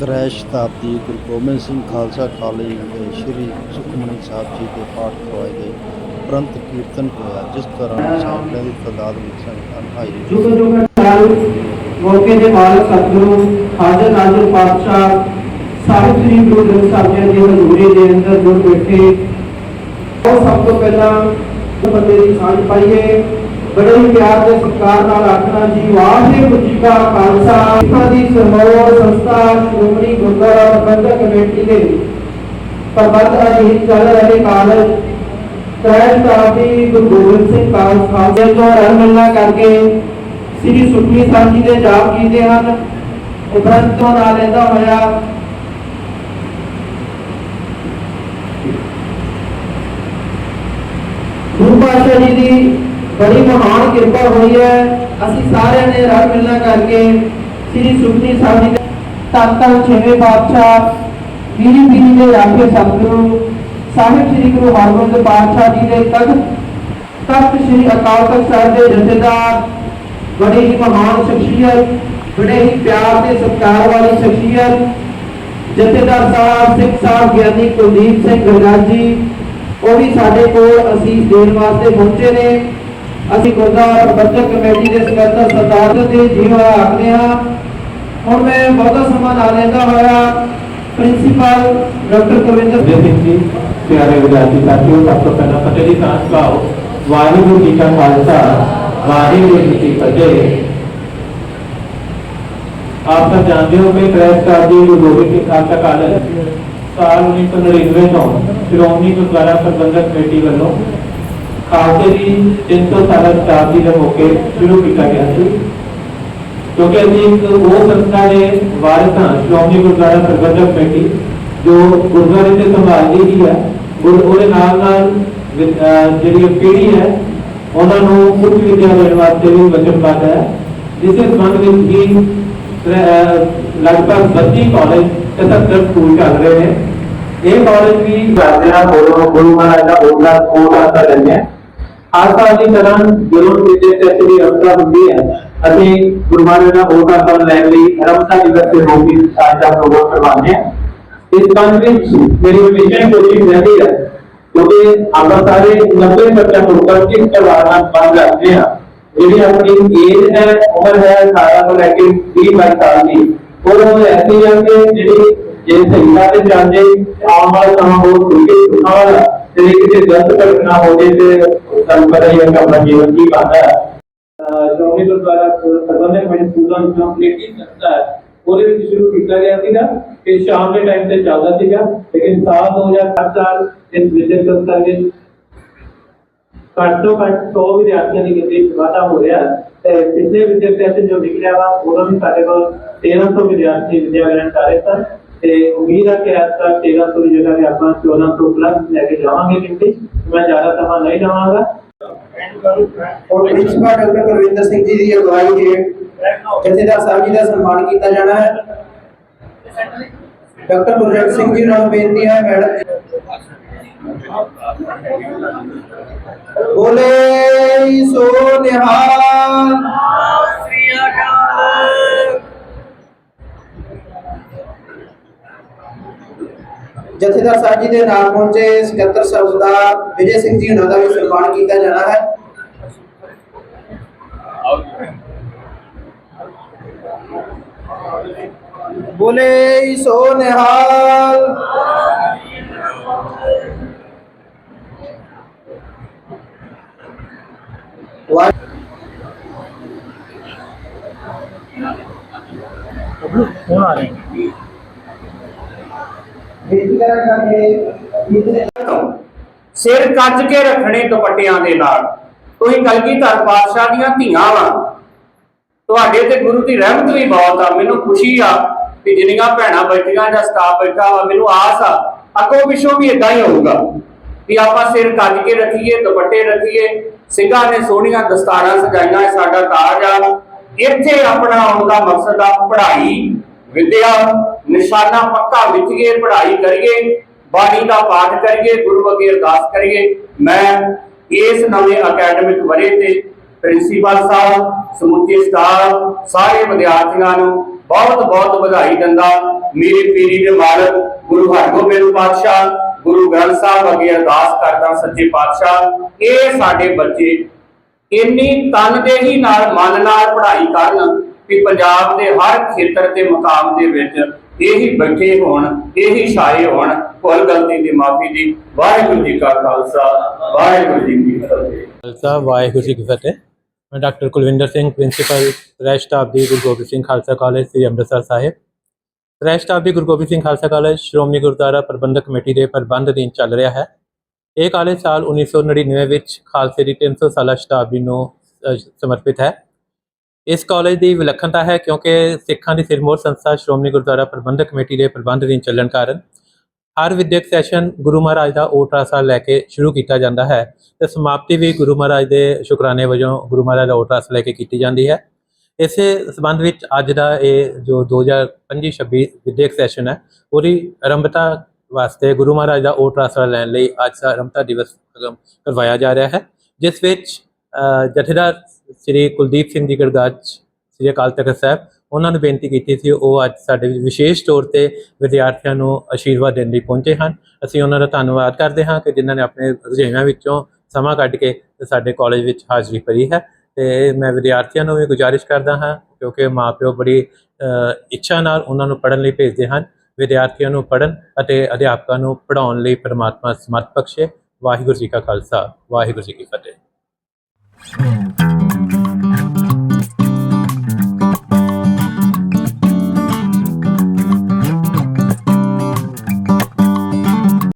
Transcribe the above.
ਤ੍ਰੈ ਸ਼ਤਾਬਦੀ Guru Gobind Singh Khalsa college ਦੇ ਸ੍ਰੀ ਸੁਖਮਨੀ ਸਾਹਿਬ ਜੀ ਦੇ ਪਾਠ ਕਰਵਾਏ ਗਏ। ਉਪਰੰਤ ਕੀਰਤਨ ਹੋਇਆ, ਜਿਸ ਦੌਰਾਨ ਸੈਂਕੜਿਆਂ ਦੀ ਤਾਦਾਦ ਵਿੱਚ ਸੰਗਤਾਂ ਹਾਜ਼ਰੀ ਜੁਗ ਜੁਗ ਨਾਲ ਮੌਕੇ ਦੇ ਮਾਲਕ ਸਤਿਗੁਰੂ, ਹਾਜ਼ਰ ਨਾਜ਼ਰ ਪਾਤਸ਼ਾਹ, ਸਾਹਿਬ ਸ੍ਰੀ ਗੁਰੂ ਗ੍ਰੰਥ ਸਾਹਿਬ ਜੀ ਦੀ ਹਜ਼ੂਰੀ ਦੇ ਅੰਦਰ ਜੁੜ ਬੈਠੇ। ਉਹ ਸਭ ਤੋਂ ਪਹਿਲਾਂ ਬੰਦੇ ਦੀ ਸਾਂਝ ਪਾਈਏ। ਬੜੇ ਹੀ ਪਿਆਰ ਤੇ ਸਤਿਕਾਰ ਨਾਲ ਆਖਣਾ ਜੀ, ਵਾਹਿਗੁਰੂ ਜੀ ਕਾ ਖਾਲਸਾ। ਸਿੱਖਾਂ ਦੀ ਸਰਮੌਰ ਸੰਸਥਾ ਸ਼੍ਰੋਮਣੀ ਗੁਰਦੁਆਰਾ ਪ੍ਰਬੰਧਕ ਕਮੇਟੀ ਦੇ ਪ੍ਰਬੰਧ ਅਧੀਨ ਚੱਲ ਰਹੇ ਕਾਲਜ ਤ੍ਰੈ ਸ਼ਤਾਬਦੀ ਗੁਰੂ ਗੋਬਿੰਦ ਸਿੰਘ ਕਾਲਜ ਖਾਲਸੇ ਤੋਂ ਰਲ ਕਰਕੇ ਸ੍ਰੀ ਸੁਖਮਨੀ ਸਾਹਿਬ ਜੀ ਦੇ ਜਾਪ ਕੀਤੇ ਹਨ। ਉਪਰੰਤ ਤੋਂ ਨਾਲ ਲੈਂਦਾ ਹੋਇਆ ਗੁਰੂ ਪਾਤਸ਼ਾਹ ਜੀ ਦੀ ਬੜੀ ਮਹਾਨ ਕਿਰਪਾ ਹੋਈ ਹੈ। ਅਸੀਂ ਸਾਰਿਆਂ ਨੇ ਰਲ ਮਿਲਣਾ ਕਰਕੇ ਸ੍ਰੀ ਸੁਖਮਨੀ ਸਾਹਿਬ ਜੀ ਦੇ ਧੰਨ ਛੇਵੇਂ ਪਾਤਸ਼ਾਹ, ਪੀਰੀ ਪੀਰੀ ਦੇ ਰਾਖੇ ਸਤਿਗੁਰੂ, ਸਾਹਿਬ ਸ੍ਰੀ ਗੁਰੂ ਹਰਗੋਬਿੰਦ ਪਾਤਸ਼ਾਹ ਜੀ ਦੇ ਤਖਤ ਤਖਤ ਸ੍ਰੀ ਅਕਾਲ ਤਖਤ ਸਾਹਿਬ ਦੇ ਜਥੇਦਾਰ, ਬੜੀ ਹੀ ਮਹਾਨ ਸ਼ਖਸੀਅਤ, ਬੜੇ ਹੀ ਪਿਆਰ ਤੇ ਸਤਿਕਾਰ ਵਾਲੀ ਸ਼ਖਸੀਅਤ, ਜਥੇਦਾਰ ਸਾਹਿਬ, ਸਿੱਖ ਸਾਹਿਬ, ਗਿਆਨੀ ਕੁਲਦੀਪ ਸਿੰਘ ਗਰਗਾਜ ਜੀ ਉਹ ਵੀ ਸਾਡੇ ਕੋਲ ਅਸੀਂ ਦੇਣ ਵਾਸਤੇ ਪਹੁੰਚੇ ਨੇ। ਅਸੀਂ ਗੁਰਦੁਆਰਾ ਪ੍ਰਬੰਧਕ ਕਮੇਟੀ ਦੇ ਸਕੱਤਰ ਸਰਦਾਰ ਦੇ ਜੀਵਾ ਆਖਦੇ ਹਾਂ। ਹੁਣ ਮੈਂ ਬਹੁਤਾ ਸਮਾਂ ਨਾ ਲੈਂਦਾ ਹੋਇਆ। ਪ੍ਰਿੰਸੀਪਲ ਡਾਕਟਰ ਕੁਲਵਿੰਦਰ ਜੈ ਸਿੰਘ ਜੀ, ਪਿਆਰੇ ਵਿਦਿਆਰਥੀ ਸਾਥੀਓ, ਸਭ ਤੋਂ ਪਹਿਲਾਂ ਫਤਿਹ ਦੀ ਸਾਂਝ ਪਾਓ। ਵਾਹਿਗੁਰੂ ਜੀ ਕਾ ਖਾਲਸਾ, ਵਾਹਿਗੁਰੂ ਜੀ ਕੀ ਫਤਿਹ। ਆਪ ਸਭ ਜਾਣਦੇ ਹੋ ਕਿ ਕ੍ਰੈਸ਼ ਕਾਜੀ ਗੁਰੂ ਗੋਬਿੰਦ ਸਿੰਘ ਖਾਲਸਾ ਕਾਲਜ, ਸਾਲ 1999 ਤੋਂ ਸ਼੍ਰੋਮਣੀ ਗੁਰਦੁਆਰਾ ਪ੍ਰਬੰਧਕ ਕਮੇਟੀ ਵੱਲੋਂ ਖਾਲਸੇ ਦੀ 300 ਸਾਲਾ ਸ਼ਤਾਬਦੀ ਦੇ ਮੌਕੇ ਸ਼ੁਰੂ ਕੀਤਾ ਗਿਆ ਸੀ। ਕਿਉਂਕਿ ਅਸੀਂ ਇੱਕ ਉਹ ਸੰਸਥਾ ਦੇ ਵਾਰਿਸ ਹਾਂ ਸ਼੍ਰੋਮਣੀ ਗੁਰਦੁਆਰਾ ਪ੍ਰਬੰਧਕ ਕਮੇਟੀ, ਜੋ ਗੁਰਦੁਆਰੇ ਤੇ ਸੰਭਾਲਦੀ ਹੀ ਹੈ, ਗੁਰ ਉਹਦੇ ਨਾਲ ਨਾਲ ਵਿਦ- ਅਹ ਜਿਹੜੀ ਇਹ ਪੀੜ੍ਹੀ ਹੈ, ਉਹਨਾਂ ਨੂੰ ਉੱਚ ਵਿਦਿਆ ਦੇਣ ਵਾਸਤੇ ਵੀ ਵਚਨਬੱਧ ਹੈ। ਜਿਸ ਦੇ ਸੰਬੰਧ ਵਿੱਚ ਹੀ ਤ੍ਰੈ- ਅਹ ਲਗਭਗ 32 ਕਾਲਜ ਤੇ 70 ਸਕੂਲ ਚੱਲ ਰਹੇ ਨੇ। ਇਹ ਕਾਲਜ ਵੀ ਕਰਦੇ ਨਾਲ ਗੁਰੂ ਗੁਰੂ ਮਹਾਰਾਜ ਦਾ ਉਹਦਾ ਕੋਟ ਆਸਾ ਲੈਂਦੇ ਆ। ਹਰ ਸਾਲ ਦੀ ਤਰ੍ਹਾਂ ਜਦੋਂ ਵਿਜੇ ਟੈਸਟ ਦੀ ਅਵਸਥਾ ਹੁੰਦੀ ਹੈ। ਅਸੀਂ ਗੁਰੂ ਮਹਾਰਾਜ ਦਾ ਉਹ ਆਸਾ ਲੈਣ ਲਈ ਰਮਤਾ ਦਿਵਸ ਤੇ ਹੋਗੀ ਸਾਡਾ ਪ੍ਰੋਗਰਾਮ ਕਰਵਾਉਂਦੇ ਹਾਂ। ਇਸ ਕੰਨ ਵਿੱਚ ਮੇਰੀ ਹਮੇਸ਼ਾ ਹੀ ਕੋਸ਼ਿਸ਼ ਰਹਿੰਦੀ ਹੈ ਕਿਉਂਕਿ ਆਪਾਂ ਸਾਰੇ 90% ਲੋਕਾਂ ਨੂੰ ਇਸ ਕਰਵਾਉਣਾ ਬੰਦ ਰੱਖਦੇ ਹਾਂ? ਜਿਹੜੀ ਆਪਣੀ ਏਜ ਹੈ, ਉਮਰ ਹੈ 18 ਤੋਂ ਲੈ ਕੇ 20 22 ਸਾਲ ਦੀ, ਉਹ ਉਹ ਐਸੀ ਹੈ ਕਿ ਜਿਹੜੀ ਜੇ ਸਹੀ ਰਾਹ ਤੇ ਜਾਂਦੇ ਆਉਣ ਵਾਲਾ ਸਮਾਂ ਬਹੁਤ ਖੁੱਲ੍ਹ ਕੇ ਆਉਣਾ ਤੇ ਜੇ ਕਿਸੇ ਗਲਤ ਘਟਨਾ ਹੋ ਜੇ ਤੇ ਤੁਹਾਨੂੰ ਪਤਾ ਹੀ ਹੈ ਕਿ ਆਪਣਾ ਜੀਵਨ ਕੀ ਬਣਦਾ ਹੈ ਅਹ ਸ਼੍ਰੋਮਣੀ ਗੁਰਦੁਆਰਾ ਪ੍ਰਬੰਧਕ ਕਮੇਟੀ ਸਕੂਲਾਂ ਵਿੱਚ ਕੰਪਲੀਟਲੀ ਸੰਸਥਾ ਹੈ ਉਹਦੇ ਵਿੱਚ ਸ਼ੁਰੂ ਕੀਤਾ ਗਿਆ ਸੀਗਾ ਕਿ ਸ਼ਾਮ ਦੇ ਟਾਈਮ ਤੇ ਚੱਲਦਾ ਸੀਗਾ ਲੇਕਿਨ ਸਾਲ 2008 ਸਾਲ ਇਸ ਵਿਦਿਅਕ ਸੰਸਥਾ ਵਿੱਚ ਘੱਟ ਤੋਂ ਘੱਟ 100 ਵਿਦਿਆਰਥੀਆਂ ਦੀ ਗਿਣਤੀ ਵਿੱਚ ਵਾਧਾ ਹੋ ਰਿਹਾ ਹੈ ਤੇ ਪਿਛਲੇ ਵਿਦਿਅਕ ਸੈਸ਼ਨ ਜੋ ਨਿਕਲਿਆ ਵਾ ਉਦੋਂ ਵੀ ਸਾਡੇ ਕੋਲ 1300 ਵਿਦਿਆਰਥੀ ਵਿਦਿਆ ਗ੍ਰਹਿਣ ਕਰ ਰਹੇ ਸਨ ਤੇ ਉਮੀਦ ਹੈ ਕਿ ਅੱਜ ਤੱਕ 1300 ਦੀ ਜਗ੍ਹਾ ਤੇ ਆਪਾਂ 1400 ਪਲੱਸ ਲੈ ਕੇ ਜਾਵਾਂਗੇ ਗਿਣਤੀ ਮੈਂ ਜ਼ਿਆਦਾ ਸਮਾਂ ਨਹੀਂ ਲਵਾਂਗਾ ਔਰ ਪ੍ਰਿੰਸੀਪਲ ਡਾਕਟਰ ਕੁਲਵਿੰਦਰ ਸਿੰਘ ਜੀ ਦੀ ਅਗਵਾਈ ਹੇਠ ਜਥੇਦਾਰ ਸਾਹਿਬ ਜੀ ਦਾ ਸਨਮਾਨ ਕੀਤਾ ਜਾਣਾ ਹੈ। ਡਾਕਟਰ ਗੁਰਜੰਟ ਸਿੰਘ ਜੀ ਨਾਲ ਬੇਨਤੀ ਹੈ, ਮੈਡਮ ਬੋਲੇ ਸੋ ਨਿਹਾਲ। ਜਥੇਦਾਰ ਸਾਹਿਬ ਜੀ ਦੇ ਨਾਲ ਪਹੁੰਚੇ ਸਕੱਤਰ ਸਾਹਿਬ ਵਿਜੇ ਸਿੰਘ ਜੀ ਉਹਨਾਂ ਦਾ ਵੀ ਸਨਮਾਨ ਕੀਤਾ ਜਾਣਾ ਹੈ। ਬੋਲੇ ਸੋ ਨਿਹਾਲ ਆ ਰਹੇ। ਕਿ ਸਿਰ ਕੱਜ ਕੇ ਰੱਖਣੇ ਦੁਪੱਟਿਆਂ ਦੇ ਨਾਲ। ਤੁਸੀਂ ਕਲਗੀਧਰ ਪਾਤਸ਼ਾਹ ਦੀਆਂ ਧੀਆਂ ਵਾ। ਤੁਹਾਡੇ ਤੇ ਗੁਰੂ ਦੀ ਰਹਿਮਤ ਵੀ ਬਹੁਤ ਆ। ਮੈਨੂੰ ਖੁਸ਼ੀ ਆ ਕਿ ਜਿੰਨੀਆਂ ਭੈਣਾਂ ਬੈਠੀਆਂ ਜਾਂ ਸਟਾਫ ਬੈਠਾ ਵਾ, ਮੈਨੂੰ ਆਸ ਆ। ਅੱਗੋਂ ਪਿੱਛੋਂ ਵੀ ਇਦਾਂ ਹੀ ਹੋਊਗਾ ਵੀ ਆਪਾਂ ਸਿਰ ਕੱਜ ਕੇ ਰੱਖੀਏ, ਦੁਪੱਟੇ ਰੱਖੀਏ, ਸਿੰਘਾਂ ਨੇ ਸੋਹਣੀਆਂ ਦਸਤਾਰਾਂ ਸਜਾਈਆਂ ਸਾਡਾ ਤਾਜ ਆ। ਇੱਥੇ ਆਪਣਾ ਆਉਣ ਦਾ ਮਕਸਦ ਆ, ਪੜ੍ਹਾਈ, ਵਿਦਿਆ, ਨਿਸ਼ਾਨਾ ਪੱਕਾ ਵਿਚਗੇ ਪੜ੍ਹਾਈ ਕਰੀਏ, ਬਾਣੀ ਦਾ ਪਾਠ ਕਰੀਏ, ਗੁਰੂ ਅੱਗੇ ਅਰਦਾਸ ਕਰੀਏ। ਮੈਂ ਇਸ ਨਵੇਂ ਅਕੈਡਮਿਕ ਵਰੇ ਤੇ ਪ੍ਰਿੰਸੀਪਲ ਸਾਹਿਬ, ਸਮੁੱਚੇ ਸਟਾਫ, ਸਾਰੇ ਵਿਦਿਆਰਥੀਆਂ ਨੂੰ ਬਹੁਤ ਬਹੁਤ ਵਧਾਈ ਦਿੰਦਾ। ਮੇਰੀ ਪੀਰੀ ਦੇ ਮਾਲਕ ਗੁਰੂ ਹਰਗੋਬਿੰਦ ਪਾਤਸ਼ਾਹ, ਗੁਰੂ ਗ੍ਰੰਥ ਸਾਹਿਬ ਅੱਗੇ ਅਰਦਾਸ ਕਰਦਾ ਸੱਚੇ ਪਾਤਸ਼ਾਹ, ਇਹ ਸਾਡੇ ਬੱਚੇ ਇੰਨੀ ਤਨਦੇਹੀ ਨਾਲ, ਮਨ ਨਾਲ ਪੜ੍ਹਾਈ ਕਰਨ ਕਿ ਪੰਜਾਬ ਦੇ ਹਰ ਖੇਤਰ ਤੇ ਮੁਕਾਮ ਦੇ ਵਿੱਚ ਇਹੀ ਬੈਠੇ ਹੋਣ, ਇਹੀ ਛਾਏ ਹੋਣ, ਭੁੱਲ ਗਲਤੀ ਦੀ ਮਾਫੀ ਦੀ। ਵਾਹਿਗੁਰੂ ਜੀ ਕਾ ਖਾਲਸਾ, ਵਾਹਿਗੁਰੂ ਜੀ ਕੀ ਫਤਿਹ। ਖਾਲਸਾ, ਵਾਹਿਗੁਰੂ ਜੀ ਕੀ ਫਤਿਹ। ਮੈਂ ਡਾਕਟਰ ਕੁਲਵਿੰਦਰ ਸਿੰਘ, ਪ੍ਰਿੰਸੀਪਲ ਰੈਸ਼ ਸ਼ਤਾਬਦੀ ਗੁਰੂ ਗੋਬਿੰਦ ਸਿੰਘ ਖਾਲਸਾ ਕਾਲਜ, ਸ੍ਰੀ ਅੰਮ੍ਰਿਤਸਰ ਸਾਹਿਬ। ਰੈਸ਼ ਸ਼ਤਾਬਦੀ ਗੁਰੂ ਗੋਬਿੰਦ ਸਿੰਘ ਖਾਲਸਾ ਕਾਲਜ, ਸ਼੍ਰੋਮਣੀ ਗੁਰਦੁਆਰਾ ਪ੍ਰਬੰਧਕ ਕਮੇਟੀ ਦੇ ਪ੍ਰਬੰਧ ਅਧੀਨ ਚੱਲ ਰਿਹਾ ਹੈ। ਇਹ ਕਾਲਜ ਸਾਲ 1999 ਵਿੱਚ ਖਾਲਸੇ ਦੀ 300 ਸਾਲਾ ਸ਼ਤਾਬਦੀ ਨੂੰ ਸਮਰਪਿਤ ਹੈ। ਇਸ ਕਾਲਜ ਦੀ ਵਿਲੱਖਣਤਾ ਹੈ ਕਿਉਂਕਿ ਸਿੱਖਾਂ ਦੀ ਸਿਰਮੌਰ ਸੰਸਥਾ ਸ਼੍ਰੋਮਣੀ ਗੁਰਦੁਆਰਾ ਪ੍ਰਬੰਧਕ ਕਮੇਟੀ ਦੇ ਪ੍ਰਬੰਧ ਅਧੀਨ ਚੱਲਣ ਕਾਰਨ ਹਰ ਵਿਦਿਅਕ ਸੈਸ਼ਨ ਗੁਰੂ ਮਹਾਰਾਜ ਦਾ ਓਟ ਆਸਾ ਲੈ ਕੇ ਸ਼ੁਰੂ ਕੀਤਾ ਜਾਂਦਾ ਹੈ ਤੇ ਸਮਾਪਤੀ ਵੀ ਗੁਰੂ ਮਹਾਰਾਜ ਦੇ ਸ਼ੁਕਰਾਨੇ ਵਜੋਂ ਗੁਰੂ ਮਹਾਰਾਜ ਦਾ ਓਟਰਾ ਆਸਾ ਲੈ ਕੇ ਕੀਤੀ ਜਾਂਦੀ ਹੈ। ਇਸੇ ਸਬੰਧ ਵਿੱਚ ਅੱਜ ਦਾ ਇਹ ਜੋ 2025-26 ਵਿਦਿਅਕ ਸੈਸ਼ਨ ਹੈ, ਉਹਦੀ ਆਰੰਭਤਾ ਵਾਸਤੇ ਗੁਰੂ ਮਹਾਰਾਜ ਦਾ ਓਟਰਾ ਆਸਰਾ ਲੈਣ ਲਈ ਅੱਜ ਦਾ ਆਰੰਭਤਾ ਦਿਵਸ ਕਰਵਾਇਆ ਜਾ ਰਿਹਾ ਹੈ, ਜਿਸ ਵਿੱਚ ਜਥੇਦਾਰ ਸ੍ਰੀ ਕੁਲਦੀਪ ਸਿੰਘ ਜੀ ਗੜਗਾਜ ਸ੍ਰੀ ਅਕਾਲ ਤਖਤ ਸਾਹਿਬ, ਉਹਨਾਂ ਨੂੰ ਬੇਨਤੀ ਕੀਤੀ ਸੀ, ਉਹ ਅੱਜ ਸਾਡੇ ਵਿਸ਼ੇਸ਼ ਤੌਰ ਤੇ ਵਿਦਿਆਰਥੀਆਂ ਨੂੰ ਆਸ਼ੀਰਵਾਦ ਦੇਣ ਲਈ ਪਹੁੰਚੇ ਹਨ। ਅਸੀਂ ਉਹਨਾਂ ਦਾ ਧੰਨਵਾਦ ਕਰਦੇ ਹਾਂ ਕਿ ਜਿਨ੍ਹਾਂ ਨੇ ਆਪਣੇ ਰੁਝੇਵਿਆਂ ਵਿੱਚੋਂ ਸਮਾਂ ਕੱਢ ਕੇ ਸਾਡੇ ਕਾਲਜ ਵਿੱਚ ਹਾਜ਼ਰੀ ਭਰੀ ਹੈ। ਤੇ ਮੈਂ ਵਿਦਿਆਰਥੀਆਂ ਨੂੰ ਵੀ ਗੁਜ਼ਾਰਿਸ਼ ਕਰਦਾ ਹਾਂ, ਕਿਉਂਕਿ ਮਾਪਿਓ ਬੜੀ ਇੱਛਾ ਨਾਲ ਉਹਨਾਂ ਨੂੰ ਪੜ੍ਹਨ ਲਈ ਭੇਜਦੇ ਹਨ। ਵਿਦਿਆਰਥੀਆਂ ਨੂੰ ਪੜ੍ਹਨ ਅਤੇ ਅਧਿਆਪਕਾਂ ਨੂੰ ਪੜ੍ਹਾਉਣ ਲਈ ਪ੍ਰਮਾਤਮਾ ਸਮਰਥ ਬਖਸ਼ੇ ਵਾਹਿਗੁਰੂ ਜੀ ਕਾ ਖਾਲਸਾ, ਵਾਹਿਗੁਰੂ ਜੀ ਕੀ ਫਤਿਹ।